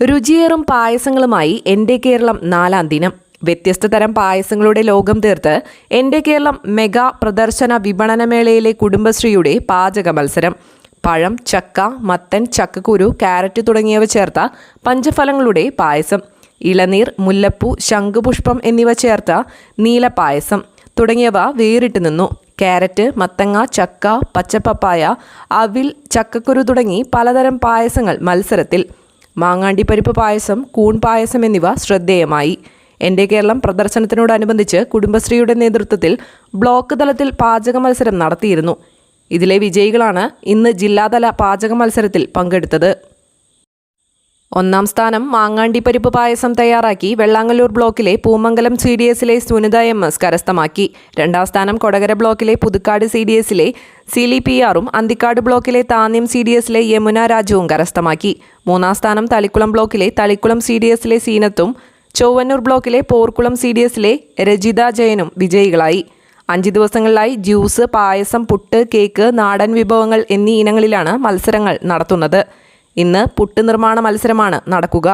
രുചിയേറും പായസങ്ങളുമായി എന്റെ കേരളം നാലാം ദിനം. വ്യത്യസ്ത തരം പായസങ്ങളുടെ ലോകം തീർത്ത് എന്റെ കേരളം മെഗാ പ്രദർശന വിപണനമേളയിലെ കുടുംബശ്രീയുടെ പാചക മത്സരം. പഴം ചക്ക മത്തൻ ചക്കക്കുരു കാരറ്റ് തുടങ്ങിയവ ചേർത്ത പഞ്ചഫലങ്ങളുടെ പായസം. ഇളനീർ മുല്ലപ്പൂ ശംഖുപുഷ്പം എന്നിവ ചേർത്ത നീലപ്പായസം തുടങ്ങിയവ വേറിട്ട് നിന്നു. കാരറ്റ് മത്തങ്ങ ചക്ക പച്ചപ്പപ്പായ അവിൽ ചക്കക്കുരു തുടങ്ങി പലതരം പായസങ്ങൾ മത്സരത്തിൽ. മാങ്ങാണ്ടിപ്പരിപ്പ് പായസം കൂൺ പായസം എന്നിവ ശ്രദ്ധേയമായി. എന്റെ കേരളം പ്രദർശനത്തിനോടനുബന്ധിച്ച് കുടുംബശ്രീയുടെ നേതൃത്വത്തിൽ ബ്ലോക്ക് തലത്തിൽ പാചക മത്സരം നടത്തിയിരുന്നു. ഇതിലെ വിജയികളാണ് ഇന്ന് ജില്ലാതല പാചക മത്സരത്തിൽ പങ്കെടുത്തത്. ഒന്നാം സ്ഥാനം മാങ്ങാണ്ടിപ്പരിപ്പ് പായസം തയ്യാറാക്കി വെള്ളാങ്ങല്ലൂർ ബ്ലോക്കിലെ പൂമംഗലം സി ഡി എസിലെ സുനിത എം എസ് കരസ്ഥമാക്കി. രണ്ടാം സ്ഥാനം കൊടകര ബ്ലോക്കിലെ പുതുക്കാട് സി ഡി എസിലെ സിലി പി ആറും അന്തിക്കാട് ബ്ലോക്കിലെ താന്യം സി ഡി എസിലെ യമുന രാജുവും കരസ്ഥമാക്കി. മൂന്നാം സ്ഥാനം തളിക്കുളം ബ്ലോക്കിലെ തളിക്കുളം സി ഡി എസിലെ സീനത്തും ചൊവ്വന്നൂർ ബ്ലോക്കിലെ പോർക്കുളം സി ഡി എസിലെ രജിത ജയനും വിജയികളായി. അഞ്ച് ദിവസങ്ങളിലായി ജ്യൂസ് പായസം പുട്ട് കേക്ക് നാടൻ വിഭവങ്ങൾ എന്നീ ഇനങ്ങളിലാണ് മത്സരങ്ങൾ നടത്തുന്നത്. ഇന്ന് പുട്ട് നിർമ്മാണ മത്സരമാണ് നടക്കുക.